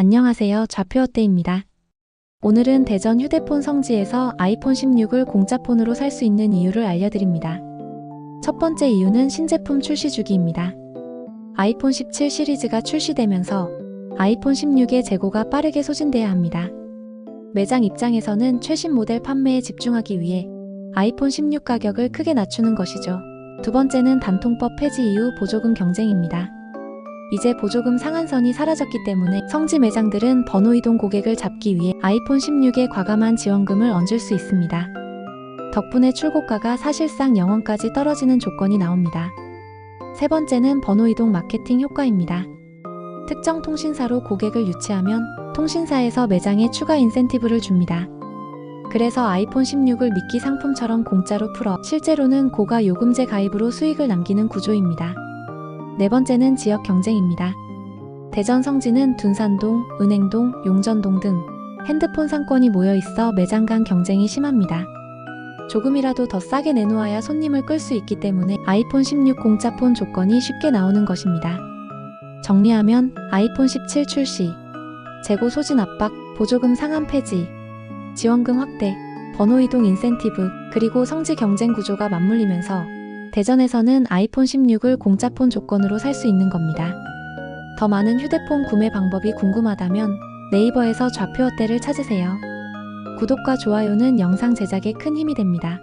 안녕하세요. 좌표어때입니다. 오늘은 대전 휴대폰 성지에서 아이폰 16을 공짜폰으로 살 수 있는 이유를 알려드립니다. 첫 번째 이유는 신제품 출시 주기입니다. 아이폰 17 시리즈가 출시되면서 아이폰 16의 재고가 빠르게 소진돼야 합니다. 매장 입장에서는 최신 모델 판매에 집중하기 위해 아이폰 16 가격을 크게 낮추는 것이죠. 두 번째는 단통법 폐지 이후 보조금 경쟁입니다. 이제 보조금 상한선이 사라졌기 때문에 성지 매장들은 번호 이동 고객을 잡기 위해 아이폰 16에 과감한 지원금을 얹을 수 있습니다. 덕분에 출고가가 사실상 0원까지 떨어지는 조건이 나옵니다. 세 번째는 번호 이동 마케팅 효과입니다. 특정 통신사로 고객을 유치하면 통신사에서 매장에 추가 인센티브를 줍니다. 그래서 아이폰 16을 미끼 상품처럼 공짜로 풀어 실제로는 고가 요금제 가입으로 수익을 남기는 구조입니다. 네 번째는 지역 경쟁입니다. 대전 성지는 둔산동, 은행동, 용전동 등 핸드폰 상권이 모여 있어 매장 간 경쟁이 심합니다. 조금이라도 더 싸게 내놓아야 손님을 끌 수 있기 때문에 아이폰 16 공짜폰 조건이 쉽게 나오는 것입니다. 정리하면 아이폰 17 출시, 재고 소진 압박, 보조금 상한 폐지, 지원금 확대, 번호 이동 인센티브, 그리고 성지 경쟁 구조가 맞물리면서 대전에서는 아이폰 16을 공짜폰 조건으로 살 수 있는 겁니다. 더 많은 휴대폰 구매 방법이 궁금하다면 네이버에서 좌표 어때를 찾으세요. 구독과 좋아요는 영상 제작에 큰 힘이 됩니다.